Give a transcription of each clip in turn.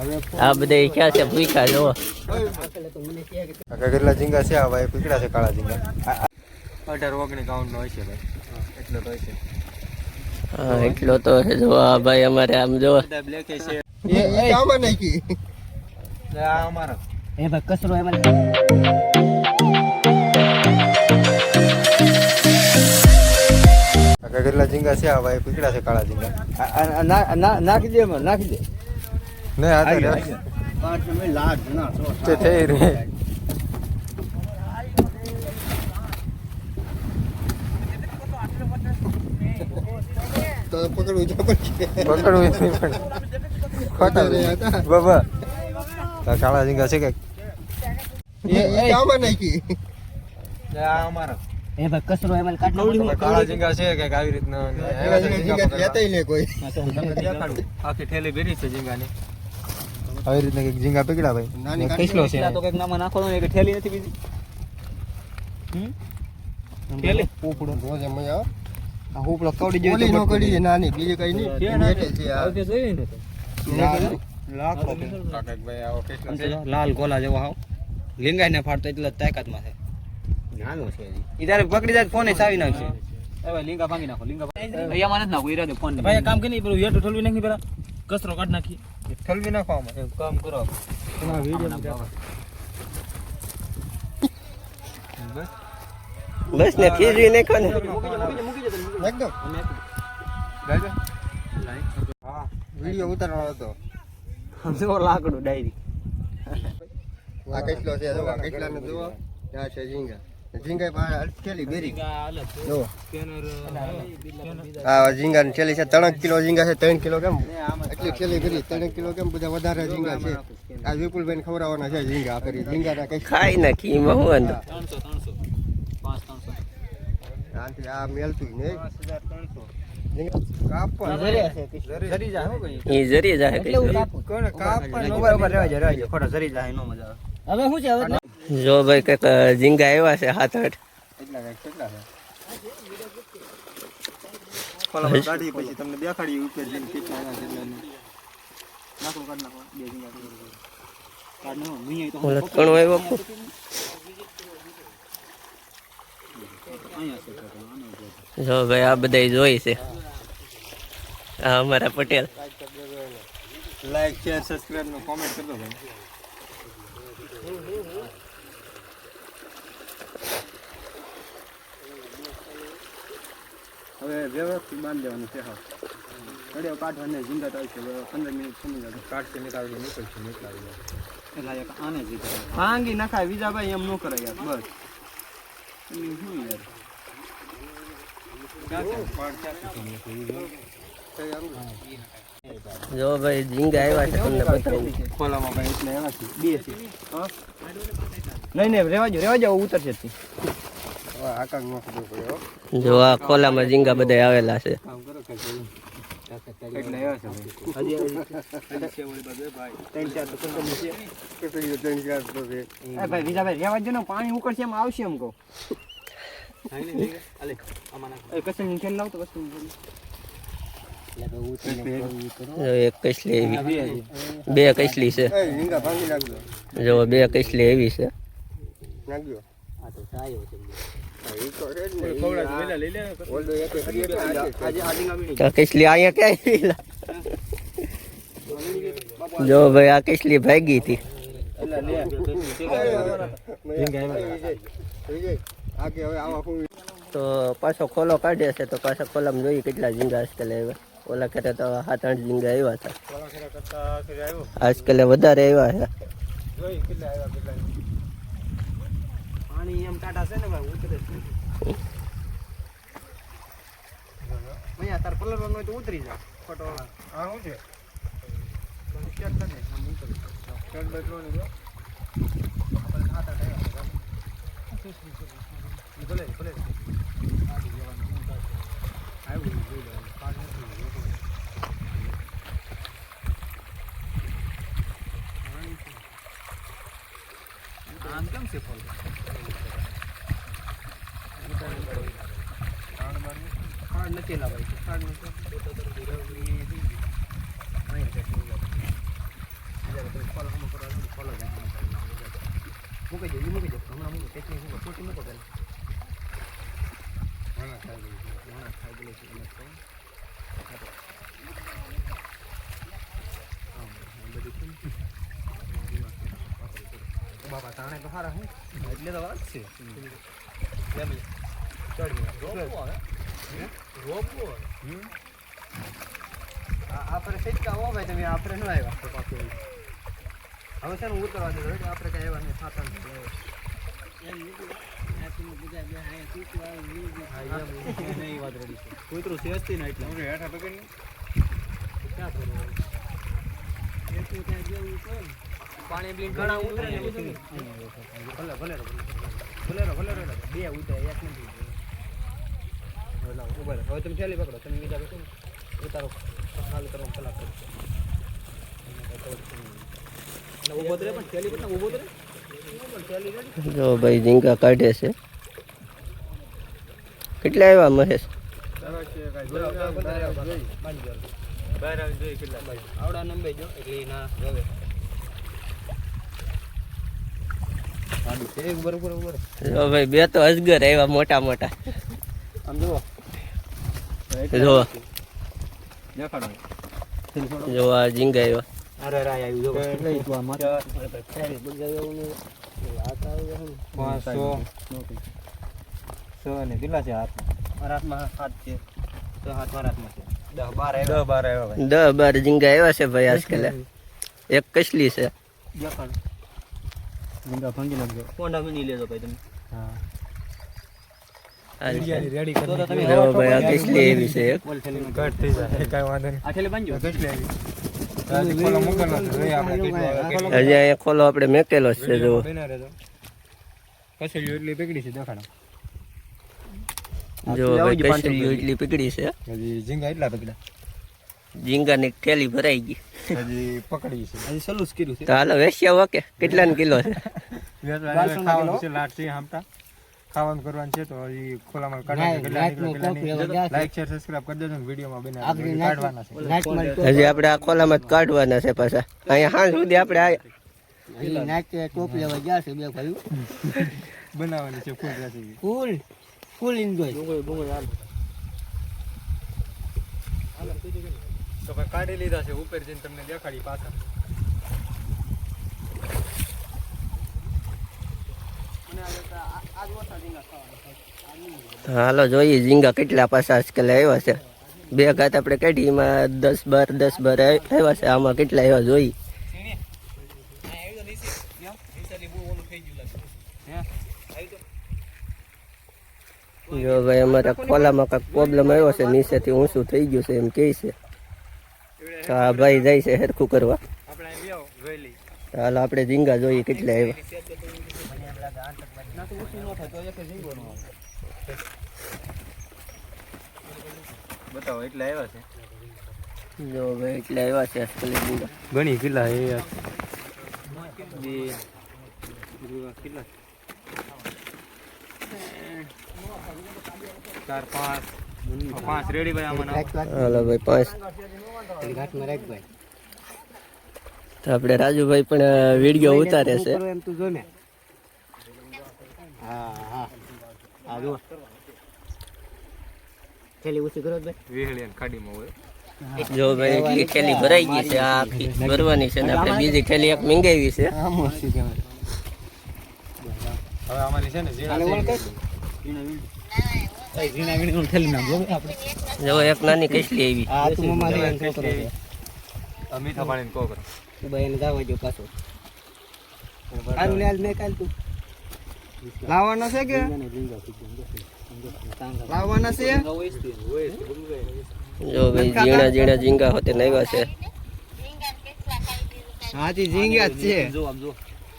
આ બધા ક્યાં છે? ભૂખા જોવો કેટલા ઝીંગા છે? આ ભાઈ પીકડા છે કાળા ઝીંગા. અઢાર ઓગણી કાઉન્ટ નો હશે ભાઈ. એટલો તો હશે હા એટલો તો છે. જો આ ભાઈ અમારે આમ જો. બ્લેક છે. એ આમાં નાખી. આ અમારો. એ ભાઈ એમાં કેટલા ઝીંગા છે? આ ભાઈ પીકડા છે કાળા ઝીંગા. નાખી દે એમાં, નાખી દે. નહીં આ તો પાંચ મે લાખ ના છો. તે થઈ રે તો પકડવું જ પડશે પકડવું નહીં પણ. ખોટા બાબા. આ કાળા ઝીંગા છે કે? એ આમાં નાખી. આ અમારો. એ ભાઈ કચરો એમાં કાઢ કાળા ઝીંગા છે કે આવી રીતના. લેતાય કોઈ. આખી થેલી ભરી છે ઝીંગાની. આવી રીતના કંઈક ઝીંગા પકડ્યા ભાઈ. નાની ને કેટલો છે. તો કંઈક નામાં નાખવાનું એક થેલી નથી બીજી. થેલી પોપડો રોજ મજા આવે. આ હુપડો કવડી જેવી ઓલી તો નો છે નાની બીજી કઈ નહીં. નેટે છે. આ. આવતી જોઈ ને તો. લાખો કાકા ભાઈ આવો કેટલો છે. લાલ ગોલા જેવો હાવ. લીંગાઈ ને ફાડતો એટલે તાકાતમાં છે. નાનો છે હજી. ઈ તારે પકડી જાય ફોને ચાવી નાખશે. એ ભાઈ લીંગા ભાંગી નાખો લીંગા અહીંયા નથી નાખો ઈરાદે ફોન ભાઈ કામ કામ નહીં પેલું હેઠું ઠલવી નાખી પેલા કચરો કાઢ નાખી. ઠલવી નાખો આમાં. એક કામ કરો. બસ ને ફીરવી નાખો ને. એકદમ દાદા હા વીડિયો ઉતારવાનો હતો. જો લાકડું ડાયરી. આ કેટલો છે? જો આ કેટલાનો જો ત્યાં છે ઝીંગા. ઝીંગા પાસે અટકેલી બેરી. જો. આ ઝીંગા ની થેલી છે. ત્રણ કિલો ઝીંગા છે ત્રણ કિલો કેમ? એટલી થેલી કરી ત્રણ કિલો કેમ? બધા વધારે ઝીંગા છે. આ વિપુલભાઈ ખવડાવવાના છે ઝીંગા આ કરી ઝીંગા ના કઈ ખાઈ નાખી એમાં હું આનાથી આ મેલતું નહીં. કાપવા જરી જાય. હો કઈ એ જરી જાય કઈ કોને કાપવા ઊભા ઊભા રહેવા જાય રહેવા ખોટા જરી જાય નો મજા હવે શું છે હવે જો ભાઈ કંઈક ઝીંગા આવ્યા છે સાત આઠ. જો ભાઈ આ બધા જોઈ છે. આ અમારા પટેલ. લાઈક શેર સબસ્ક્રાઈબ નો કોમેન્ટ કરજો ભાઈ. હવે વ્યવસ્થિત બાંધી દેવાનું છે હા. કડિયો કાઢવાને ઝીંગા તો આવશે હવે પંદર મિનિટ સમય જશે કાઢશે નીકળી નીકળશે નીકળાવી એટલે એક આને જ ભાંગી નખાય બીજા ભાઈ એમ ન કરે યાર બસ. શું યાર જો ભાઈ ઝીંગા આવ્યા છે તમને બતાવું. ખોલામાં ભાઈ એટલે એવા છે બે છે. નહીં નહીં રેવા જો રેવા જાવ ઉતરશે જ આ ખોલામાં ઝીંગા બધા આવેલા છે. પાણી ઉકળશે એમ આવશે એમ કહું. એ કસમ લાવ તો જો એક કસલી એવી. બે કસલી છે. જો બે કસલી એવી છે. નાખજો. આ તો જો ભાઈ, આ કસલી ભાગી હતી. તો પાછો ખોલો કાઢે છે, તો પાછા ખોલામાં જોઈએ કેટલા ઝીંગા આજકાલ આવ્યા. ઓલા ખેરે તો સાત, આઠ ઝીંગા આવ્યા હતા. આજકાલ વધારે આવ્યા છે. પાણી એમ ટાટા છે ને ભાઈ ઉતરે. અહીંયા તાર પલળવાનું હોય તો ઉતરી જા ખોટો હા શું છે? ચેક આમ ઉતરી. ચેક બદલવાની જો. ભલે ભલે. આમ કેમ છે ફોન ખાડ નથી લાવાય ખાડ નથી ફોલો ફોલો જ મૂકી ઈ મૂકી દો હમણાં મૂકી ટેકનિક મૂકો છોટી મૂકો પેલા ઘણા ખાઈ ગયું છે. ઘણા ખાઈ ગયેલું છે. એને કહું બાપા તાણે તો હારા હું. એટલે તો વાત છે. કેમ આપણે સિક્કા હો ભાઈ તમે આપણે ન આવ્યા તો પાછું હવે છે ને ઉતરવા દે આપણે કઈ આવ્યા નહીં સાતા કૂતરું સેજતી ને એટલે હેઠા પકડી ક્યાં થોડું પાણી બી ઘણા ઉતરે ને ભલે ભલે ભલે ભલે ભલે ભલે બે ઉતરે એક નથી ઊભા હવે તમે થેલી પકડો. તમે બીજા પકડો ઉતારો. ચાલુ કરો. કલાક ઊભો પણ થેલી જો ભાઈ ઝીંગા કાઢે છે. કેટલા આવ્યા મહેશ? આવડા નંબર જો એટલે ના હવે. જો ભાઈ, બે તો અજગર આવ્યા મોટા મોટા. આમ જુઓ જો. જો આ ઝીંગા આવ્યા. અરે રાય આવ્યું જો લઈ તું આ માથે પાંચસો સો ને કેટલા છે હાથ હાથમાં હાથ છે તો હાથ મારા હાથમાં છે દસ બાર આવ્યા દસ બાર ઝીંગા આવ્યા છે ભાઈ આજકાલ એક કસલી છે. દેખાડો મુંડા ભાંગી નાખજો. કોંડા મીની લેજો ભાઈ તમે. હા. ખોલો મૂકેલો છે મેકેલો જો. એટલી પકડી છે દેખાડો. જો ભાઈ કસલી એટલી પકડી છે. ઝીંગા એટલા પકડ્યા ઝીંગાની થેલી ભરાઈ ગઈ. હજી પકડી છે. હજી કર્યું છે. તો હાલો વેસ્યા ઓકે કેટલાનો કિલો છે? ખાવાનું છે છે કરવાનું છે તો હજી ખોલામાં કેટલા નીકળે કેટલા નહીં લાઈક શેર સબસ્ક્રાઇબ કરી દેજો ને વિડીયોમાં બને કાઢવાના છે. હજી આપણે આ ખોલામાં જ કાઢવાના છે પાછા. અહીંયા હાંજ સુધી આપણે આ બનાવવાની છે ફૂલ રેસીપી. ફૂલ ફૂલ એન્જોય ડુંગળી ડુંગળી હાલ. તો ભાઈ કાઢી લીધા છે ઉપર જઈને તમને દેખાડી પાછા. હાલો જોઈએ ઝીંગા કેટલા પાછા આજકાલ આવ્યા છે. બે ઘાત આપણે કાઢી એમાં દસ બાર દસ બાર આવ્યા છે. આમાં કેટલા આવ્યા જોઈએ? જો ભાઈ અમારા ખોલામાં કાંઈક પ્રોબ્લેમ આવ્યો છે. નીચેથી ઊંચું થઈ ગયું છે એમ કહે છે. તો આ ભાઈ જાય છે હરખું કરવા. હાલો આપણે ઝીંગા જોઈએ કેટલા આવ્યા. બતાવો એટલે આવ્યા છે? જો ભાઈ એટલા આવ્યા છે ઘણી કિલ્લા આવ્યા કેટલા ચાર પાંચ. પાંચ રેડી ભાઈ હાલો ભાઈ પાંચ. તો આપણે રાજુભાઈ પણ વીડિયો ઉતારે છે. એમ તું જો ને હા હા. આ જો થેલી ઓછી કરો ભાઈ. વિહળી અને ખાડીમાં હોય. જો ભાઈ થેલી ભરાઈ ગઈ છે આ આખી ભરવાની છે ને આપણે બીજી થેલી એક મંગાવી છે. આ મોસી કહેવાય હવે અમારી છે ને વીણી ઠેલી નાખજો આપણે. જો એક નાની કસલી આવી. આ તું મમ્મા રે છોકરો છે આ કોકરો તું ભાઈ એને જાવા જો પાછો. કાલ લે મેં કાલ તું. લાવવાના છે કે? લાવવાના છે? જો ભાઈ ઝીણા ઝીણા ઝીંગા હોતે છે. હાથી ઝીંગા જ છે. જો આમ જો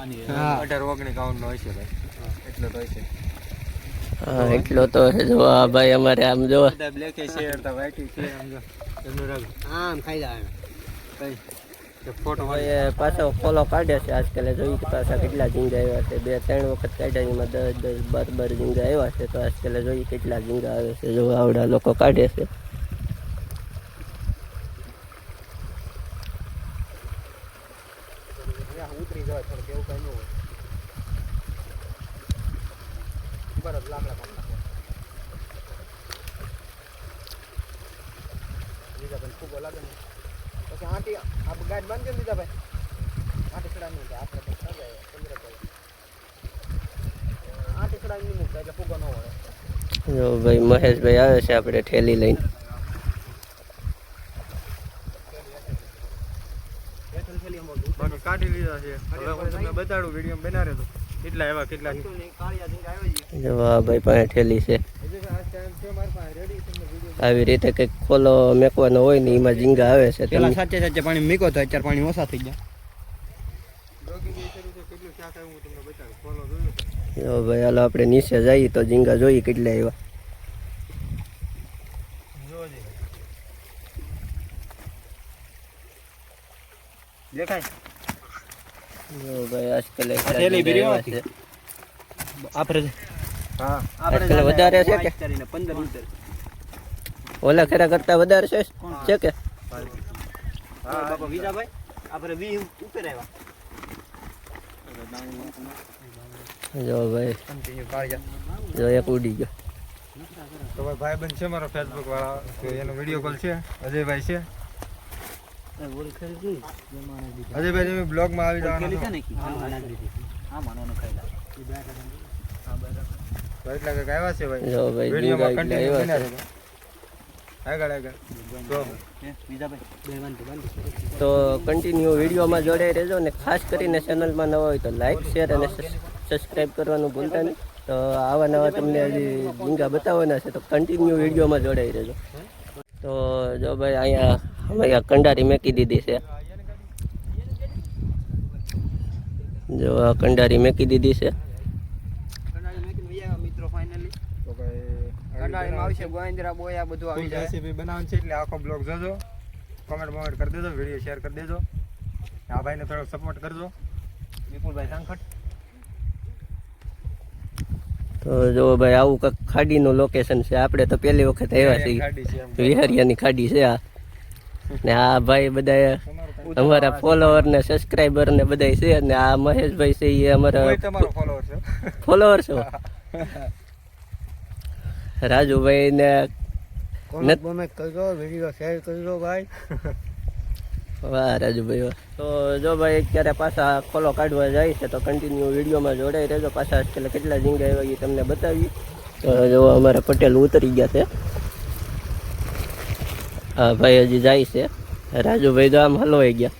આની ઓગણી કાઉન્ટ નો હશે ભાઈ. એટલો તો હશે હા એટલો તો જો આ ભાઈ અમારે આમ જો. બ્લેક છે તો વ્હાઈટ છે આમ જો. આમ ખાઈ જાય કઈ? ફોટો પાછો ફોલો કાઢે છે આજકાલ જોઈએ કે પાછા કેટલા ઝીંગા આવ્યા છે. બે ત્રણ વખત કાઢ્યા એમાં દસ દસ બાર બાર ઝીંગા આવ્યા છે તો આજકાલ જોઈએ કેટલા ઝીંગા આવે છે. જો આવડા લોકો કાઢે છે ઉતરી જાય થોડુંક એવું કઈ ન હોય બરાબર લાકડા કાઢી નાખો લીધા ભાઈ ફૂગો પછી આંટી આ ગાડી બંધ કરી દીધા ભાઈ. આંટી ચડાવી નહીં આપણે તો સજાય ભાઈ આંટી ચડાવી નહીં મૂકતા એટલે ફૂગો ન હોય જો ભાઈ મહેશભાઈ આવે છે આપણે ઠેલી લઈને. બોલું કાઢી લીધા છે. હવે હું તમને બતાડું વીડિયો બનાવે તો. કેટલા એવા કેટલા આ ભાઈ પાસે ઠેલી છે હજી તો આ ટાઈમ છે મારી પાસે રેડી તમને વીડિયો આવી રીતે કંઈક ખોલો મેકવાનો હોય ને એમાં ઝીંગા આવે છે પેલા સાચે સાચે પાણી મીકો તો અત્યારે પાણી ઓછા થઈ ગયા. જોયું જો ભાઈ હાલો આપણે નીચે જઈએ તો ઝીંગા જોઈએ કેટલા આવ્યા. દેખાય? ભાઈ આજકાલ એક થેલી ઝીંગા બીરી આવ્યા છે. આપણે વધારે છે કે? ઓલા ખેરા કરતા વધારે છે? છે કે? બાપા વિજાભાઈ આપણે વી ઉપર આવ્યા. જો ભાઈ. કન્ટિન્યુ જો. એક ઉડી ગયો. તો ભાઈ ભાઈબંધ છે મારો ફેસબુક વાળા તો એનો વીડિયો કોલ છે. અજયભાઈ છે. અજયભાઈ તમે બ્લોગમાં આવી જવાના એટલા કંઈક આવ્યા છે ભાઈ? જો ભાઈ ઝીંગા વિડીયોમાં કન્ટિન્યુ તો કન્ટિન્યુ વિડીયોમાં જોડાઈ રહેજો ને ખાસ કરીને ચેનલમાં નવા હોય તો લાઈક શેર અને સબસ્ક્રાઈબ કરવાનું ભૂલતા નહીં. તો આવા નવા તમને હજી ઝીંગા બતાવવાના છે તો કન્ટિન્યુ વિડીયોમાં જોડાઈ રહેજો. તો જો ભાઈ અહીંયા અમે અહીંયા કંડારી મેકી દીધી છે. જો આ કંડારી મેકી દીધી છે. ભાઈ આવશે ગોવિંદરા બોયા બધું આવી જાય. રેસીપી બનાવવાની છે એટલે આખો બ્લોગ જોજો. કોમેન્ટ બોમેન્ટ કરી દેજો વીડિયો શેર કરી દેજો. આ ભાઈને થોડો સપોર્ટ કરજો. વિપુલભાઈ સાંખટ તો જો ભાઈ આવું કંઈક ખાડીનું લોકેશન છે. આપણે તો પહેલી વખત આવ્યા છીએ. વિહારિયાની ખાડી છે આ. ને આ ભાઈ બધા તમારું અમારા ફોલોવર ને સબસ્ક્રાઈબર ને બધા છે. ને આ મહેશભાઈ છે એ અમારા કોઈ ફોલોવર છે? ફોલોવર છો? રાજુભાઈ ને કોમેન્ટ બોમેન્ટ કરજો વીડિયો શેર કરજો ભાઈ. વાહ રાજુભાઈ વાહ. તો જો ભાઈ અત્યારે પાછા ખોલો કાઢવા જાય છે તો કન્ટિન્યુ વિડીયોમાં જોડાઈ રહેજો. પાછા એટલે કેટલા ઝીંગા આવ્યા એ તમને બતાવી તો જો અમારા પટેલ ઉતરી ગયા છે. હા ભાઈ હજી જાય છે. રાજુભાઈ તો આમ હલવાઈ ગયા.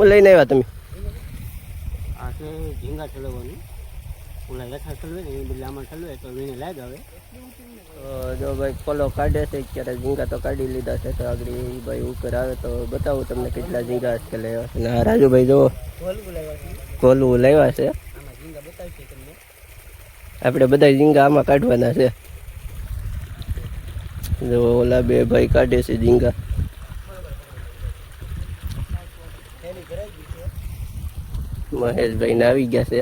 હું લઈને આવ્યા તમે? આ છે ઝીંગા ઠલવવાનું ઓલા યથા ઠલવે ને એ બદલે આમાં ઠલવે તો એને લાગ આવે જો ભાઈ ફોલો કાઢે છે અત્યારે ઝીંગા તો કાઢી લીધા છે તો આગળ એ ભાઈ ઉપર આવે તો બતાવું તમને કેટલા ઝીંગા આજકાલ લેવા છે. ને આ રાજુભાઈ જો કોલું લેવા છે. આપણે બધા ઝીંગા આમાં કાઢવાના છે. જો ઓલા બે ભાઈ કાઢે છે ઝીંગા. મહેશભાઈ ને આવી ગયા છે.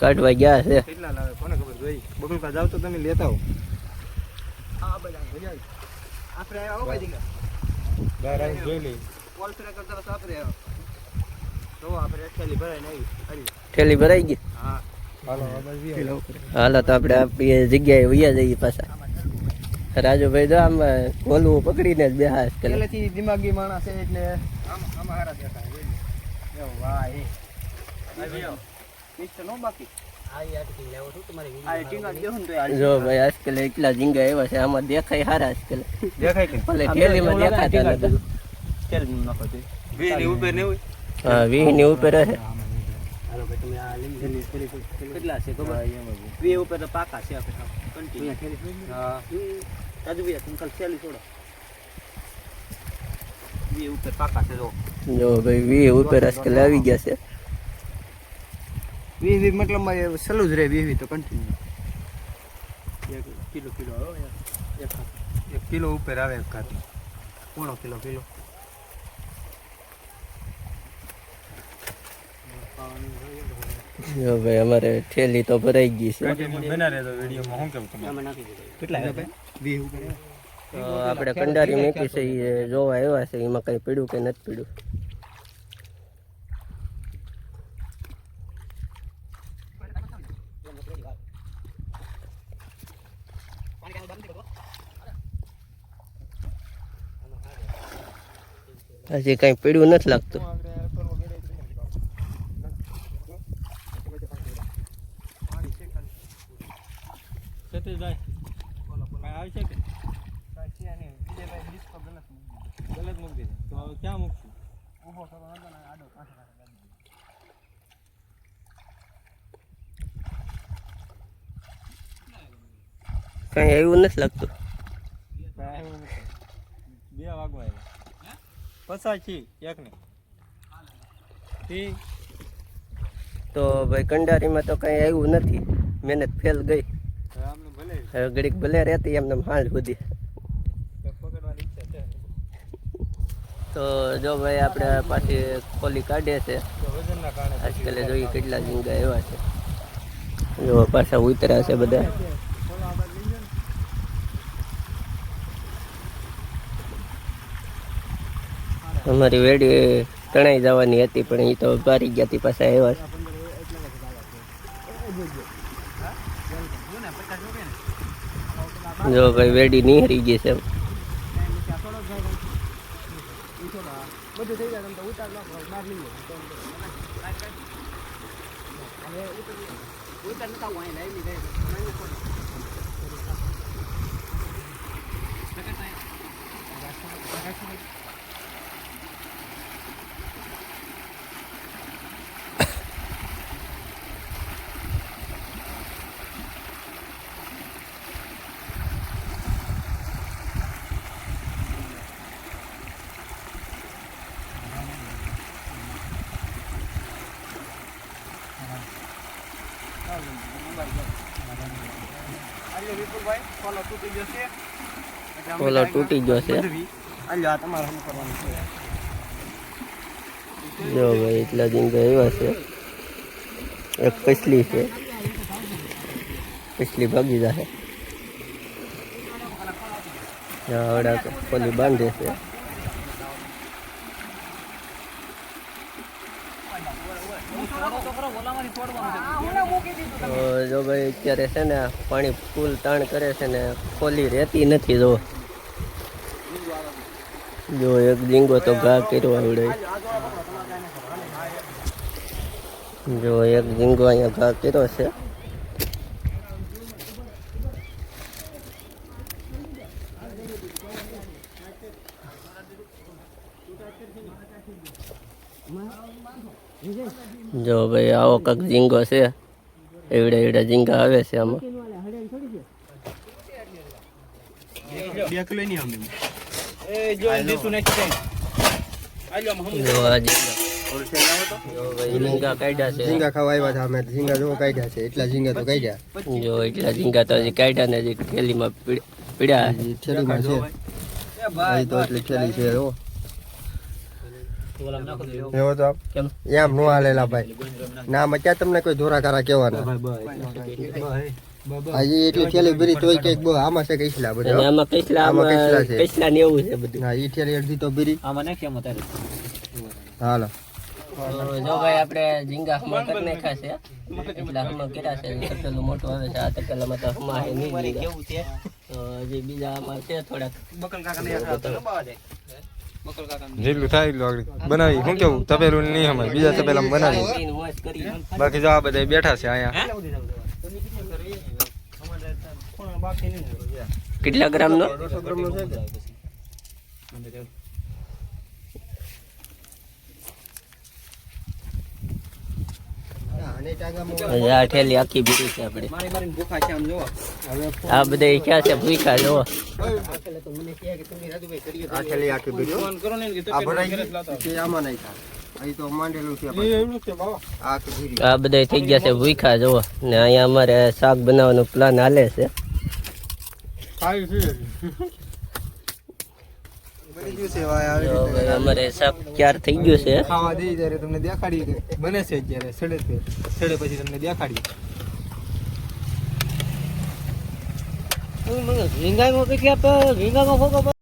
કાઢવા ગયા છે. કેટલા લાવે? કોને ખબર? જોઈ. બગલકા જાવ તો તમે લેતા આવો. આ બધા આપણે આવ્યા હો ભાઈ બહાર આવીને જોઈ લઈ કોલ ફ્રે કરતા તો આપણે આવ્યા. તો આપણે અઠ્યાલી ભરાઈને આવી. આવી ઠેલી ભરાઈ ગઈ? હા. હાલો આ તો આપણે આપણી જગ્યાએ વૈયા જઈએ પાછા. રાજુભાઈ તો આમ ગોલવું પકડીને જ બેહા કરે. દિમાગી માણસ છે એટલે આમ આમાં હારા દેખાય. કેટલા છે ખબર વી ઉપર તો પાકા છે કન્ટિન્યુ હા ઉપર પાકા છે જો જો ભાઈ વી ઉપર આજકાલ આવી ગયા છે. વી વી મતલબ સલું જ રહે વી વી તો કન્ટિન્યુ એક કિલો કિલો આવ્યો એક એક કિલો ઉપર આવે એક ખાતી પોણો કિલો કિલો. જો ભાઈ અમારે થેલી તો ભરાઈ ગઈ છે. આપણે કંડારી મૂકી છે એ જોવા આવ્યા છે એમાં કઈ પીડ્યું કે નથી પીડ્યું? હજી કંઈ પીડ્યું નથી લાગતું સતીશભાઈ કાંઈ આવશે કે ગલત મૂકી દીધું તો હવે ક્યાં મૂકશું કંઈ એવું નથી લાગતું કાંઈ એવું નથી. બે વાગવા આવ્યા પચાસ એક ને તો ભાઈ કંડારીમાં તો કંઈ આવ્યું નથી. મહેનત ફેલ ગઈ. હવે ભલે ઘડીક ભલે રહેતી એમને હાલ સુધી. તો જો ભાઈ આપણે પાછી ખોલી કાઢે છે. આજકાલે જોઈએ કેટલા ઝીંગા એવા છે. જો પાછા ઉતર્યા છે બધા. અમારી વેડી તણાઈ જવાની હતી, પણ એ તો બારી ગયા હતી પાછા આવ્યા. છે જો ભાઈ, વેડી નિહરી ગઈ છે ઓલો તૂટી ગયો છે. જો ભાઈ એટલા ઝીંગા એવા છે. એક પછલી છે. પછલી ભાગી જશે કોલી બાંધે છે. જો ભાઈ, અત્યારે છે ને પાણી ફૂલ તાણ કરે છે ને, ખોલી રહેતી નથી જો. જો એક ડીંગો તો ઘા કર્યો આવડે. જો એક ડીંગો અહીંયા ઘા કર્યો છે. જો ભાઈ આવો કાંક ઝીંગો છે. એવડે એવડે ઝીંગા આવે છે આમાં. જો આ જો ભાઈ ઝીંગા કાઢ્યા છે. ઝીંગા ખાવા આવ્યા હતા અમે ઝીંગા જો કાઢ્યા છે. એટલા ઝીંગા તો કાઢ્યા. જો એટલા ઝીંગા તો હજી કાઢ્યા ને હજી પીડ્યા. છે અહીં તો એટલી થેલી છે જો એવો તો એમ નો હાલેલા ભાઈ ના આમાં તમને કોઈ ધોરા કારા કેવાના હજી એટલી થેલી ભરી તોય કંઈક બહુ આમાં છે કઈસલા બધા આમાં કૈસલા આમાં કૈસલા છે. કૈસલા ને એવું છે બધું હા ઈ થેલી અડધી તો ભરી આમાં નાખી આમાં તારે હાલો જો ભાઈ આપણે ઝીંગા હમા કરી નાખ્યા છે એટલા હમા કર્યા છે તપેલું મોટું આવે છે આ તપેલામાં તો હમા હે નહીં ઝીંગા તો હજી બીજા આમાં છે થોડાક જેટલું થાય એટલું આગળ. બનાવી. શું કેવું? તપેલું નહીં અમારે બીજા તપેલા બનાવી. બાકી જો આ બધા બેઠા છે અહીંયા. કેટલા ગ્રામનો? આને ટાંગામાં હજી આ ઠેલી આખી છે આપણે. જોવો આ બધા ક્યાં છે? ભૂખા જો આ આખી ભરાઈ આમાં નહીં થાય? તો માંડેલું છે બધા થઈ ગયા છે ભૂખા જો ને અહીંયા અમારે શાક બનાવવાનો પ્લાન હાલે છે થઈ ગયું છે ભાઈ આવી તો રીતે હવે અમારે સાપ ક્યાર થઈ ગયો છે? ખાવા દે ત્યારે તમને દેખાડી બને છે અત્યારે છેડે છેડે પછી તમને દેખાડી. રીંગામાં કેટલી રીંગા રીંગામાં ફોકો